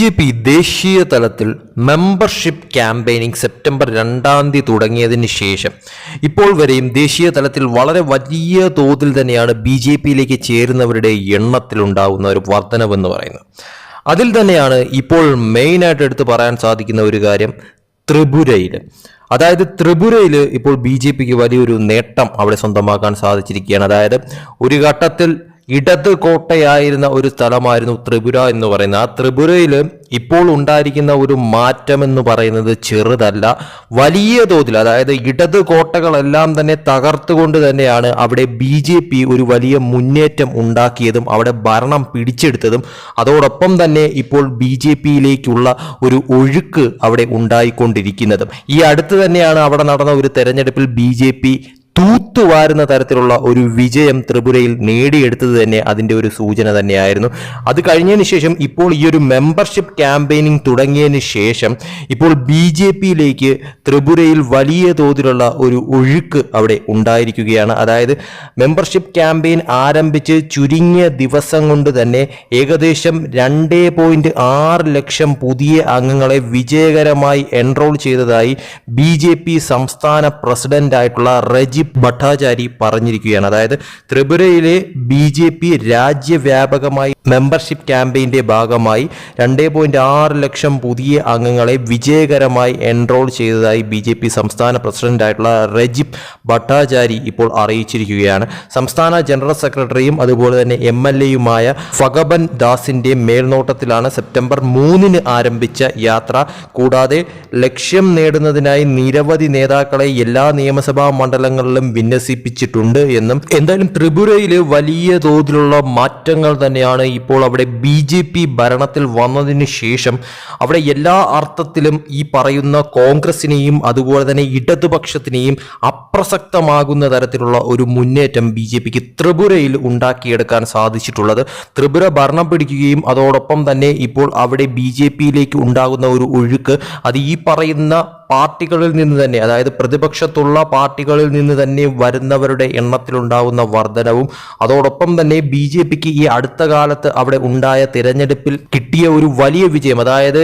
J P ദേശീയ തലത്തിൽ membership campaigning September രണ്ടാം തീയതി തുടങ്ങിയതിന് ശേഷം ഇപ്പോൾ വരെയും ദേശീയ തലത്തിൽ വളരെ വലിയ തോതിൽ തന്നെയാണ് ബി ജെ പിയിലേക്ക് ചേരുന്നവരുടെ എണ്ണത്തിലുണ്ടാകുന്ന ഒരു വർധനവെന്ന് പറയുന്നത് അതിൽ തന്നെയാണ് ഇപ്പോൾ മെയിനായിട്ട് എടുത്ത് പറയാൻ സാധിക്കുന്ന ഒരു കാര്യം ത്രിപുരയിൽ അതായത് ത്രിപുരയിൽ ഇപ്പോൾ ബി ജെ പിക്ക് വലിയൊരു നേട്ടം അവിടെ സ്വന്തമാക്കാൻ സാധിച്ചിരിക്കുകയാണ്. അതായത് ഒരു ഘട്ടത്തിൽ ഇടത് കോട്ടയായിരുന്ന ഒരു സ്ഥലമായിരുന്നു ത്രിപുര എന്ന് പറയുന്നത്. ആ ത്രിപുരയിൽ ഇപ്പോൾ ഉണ്ടായിരിക്കുന്ന ഒരു മാറ്റം എന്ന് പറയുന്നത് ചെറുതല്ല വലിയ തോതിൽ. അതായത് ഇടത് കോട്ടകളെല്ലാം തന്നെ തകർത്തുകൊണ്ട് തന്നെയാണ് അവിടെ ബി ജെ പി ഒരു വലിയ മുന്നേറ്റം ഉണ്ടാക്കിയതും അവിടെ ഭരണം പിടിച്ചെടുത്തതും. അതോടൊപ്പം തന്നെ ഇപ്പോൾ ബി ജെ പിയിലേക്കുള്ള ഒരു ഒഴുക്ക് അവിടെ ഉണ്ടായിക്കൊണ്ടിരിക്കുന്നതും. ഈ അടുത്ത് തന്നെയാണ് അവിടെ നടന്ന ഒരു തെരഞ്ഞെടുപ്പിൽ ബി ജെ പി തൂത്തുവാരുന്ന തരത്തിലുള്ള ഒരു വിജയം ത്രിപുരയിൽ നേടിയെടുത്തത് തന്നെ അതിന്റെ ഒരു സൂചന തന്നെയായിരുന്നു. അത് കഴിഞ്ഞതിന് ശേഷം ഇപ്പോൾ ഈ ഒരു മെമ്പർഷിപ്പ് ക്യാമ്പയിനിങ് തുടങ്ങിയതിന് ശേഷം ഇപ്പോൾ ബി ജെ പിയിലേക്ക് ത്രിപുരയിൽ വലിയ തോതിലുള്ള ഒരു ഒഴുക്ക് അവിടെ ഉണ്ടായിരിക്കുകയാണ്. അതായത് മെമ്പർഷിപ്പ് ക്യാമ്പയിൻ ആരംഭിച്ച് ചുരുങ്ങിയ ദിവസം കൊണ്ട് തന്നെ ഏകദേശം രണ്ടേ പോയിന്റ് ആറ് ലക്ഷം പുതിയ അംഗങ്ങളെ വിജയകരമായി എൻറോൾ ചെയ്തതായി ബി ജെ പി സംസ്ഥാന പ്രസിഡന്റായിട്ടുള്ള റജിബ് ഭട്ടാചാരി പറഞ്ഞിരിക്കുകയാണ്. അതായത് ത്രിപുരയിലെ ബി ജെ പി രാജ്യവ്യാപകമായി മെമ്പർഷിപ്പ് ക്യാമ്പയിന്റെ ഭാഗമായി രണ്ടേ പോയിന്റ് ആറ് ലക്ഷം പുതിയ അംഗങ്ങളെ വിജയകരമായി എൻറോൾ ചെയ്തതായി ബി ജെ പി സംസ്ഥാന പ്രസിഡന്റായിട്ടുള്ള റജിബ് ഭട്ടാചാരി ഇപ്പോൾ അറിയിച്ചിരിക്കുകയാണ്. സംസ്ഥാന ജനറൽ സെക്രട്ടറിയും അതുപോലെ തന്നെ എം എൽ എയുമായ ഫഗബൻ ദാസിന്റെ മേൽനോട്ടത്തിലാണ് സെപ്റ്റംബർ മൂന്നിന് ആരംഭിച്ച യാത്ര. കൂടാതെ ലക്ഷ്യം നേടുന്നതിനായി നിരവധി നേതാക്കളെ എല്ലാ നിയമസഭാ മണ്ഡലങ്ങളിലും വിന്യസിപ്പിച്ചിട്ടുണ്ട് എന്നും എന്തായാലും ത്രിപുരയിൽ വലിയ തോതിലുള്ള മാറ്റങ്ങൾ തന്നെയാണ് ഇപ്പോൾ അവിടെ ബി ജെ പി ഭരണത്തിൽ വന്നതിന് ശേഷം അവിടെ എല്ലാ അർത്ഥത്തിലും ഈ പറയുന്ന കോൺഗ്രസിനെയും അതുപോലെ തന്നെ ഇടതുപക്ഷത്തിനെയും അപ്രസക്തമാകുന്ന തരത്തിലുള്ള ഒരു മുന്നേറ്റം ബി ജെ പിക്ക് ത്രിപുരയിൽ ഉണ്ടാക്കിയെടുക്കാൻ സാധിച്ചിട്ടുള്ളത്. ത്രിപുര ഭരണം പിടിക്കുകയും അതോടൊപ്പം തന്നെ ഇപ്പോൾ അവിടെ ബി ജെ പിയിലേക്ക് ഉണ്ടാകുന്ന ഒരു ഒഴുക്ക് അത് ഈ പറയുന്ന പാർട്ടികളിൽ നിന്ന് തന്നെ അതായത് പ്രതിപക്ഷത്തുള്ള പാർട്ടികളിൽ നിന്ന് തന്നെ വരുന്നവരുടെ എണ്ണത്തിലുണ്ടാകുന്ന വർധനവും അതോടൊപ്പം തന്നെ ബി ജെ പിക്ക് ഈ അടുത്ത കാലത്ത് അവിടെ ഉണ്ടായ തിരഞ്ഞെടുപ്പിൽ കിട്ടിയ ഒരു വലിയ വിജയം അതായത്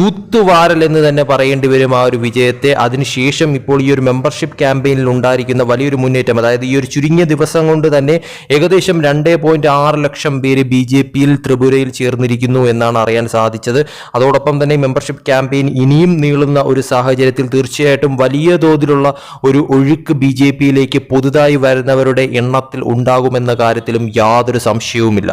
തൂത്തുവാരൽ എന്ന് തന്നെ പറയേണ്ടി വരും ആ ഒരു വിജയത്തെ. അതിനുശേഷം ഇപ്പോൾ ഈ ഒരു മെമ്പർഷിപ്പ് ക്യാമ്പയിനിൽ ഉണ്ടായിരിക്കുന്ന വലിയൊരു മുന്നേറ്റം അതായത് ഈ ഒരു ചുരുങ്ങിയ ദിവസം കൊണ്ട് തന്നെ ഏകദേശം രണ്ടേ പോയിന്റ് ആറ് ലക്ഷം പേര് ബി ജെ പിയിൽ ത്രിപുരയിൽ ചേർന്നിരിക്കുന്നു എന്നാണ് അറിയാൻ സാധിച്ചത്. അതോടൊപ്പം തന്നെ മെമ്പർഷിപ്പ് ക്യാമ്പയിൻ ഇനിയും നീളുന്ന ഒരു സാഹചര്യത്തിൽ തീർച്ചയായിട്ടും വലിയ തോതിലുള്ള ഒരു ഒഴുക്ക് ബി ജെ പിയിലേക്ക് പുതുതായി വരുന്നവരുടെ എണ്ണത്തിൽ ഉണ്ടാകുമെന്ന കാര്യത്തിലും യാതൊരു സംശയവുമില്ല.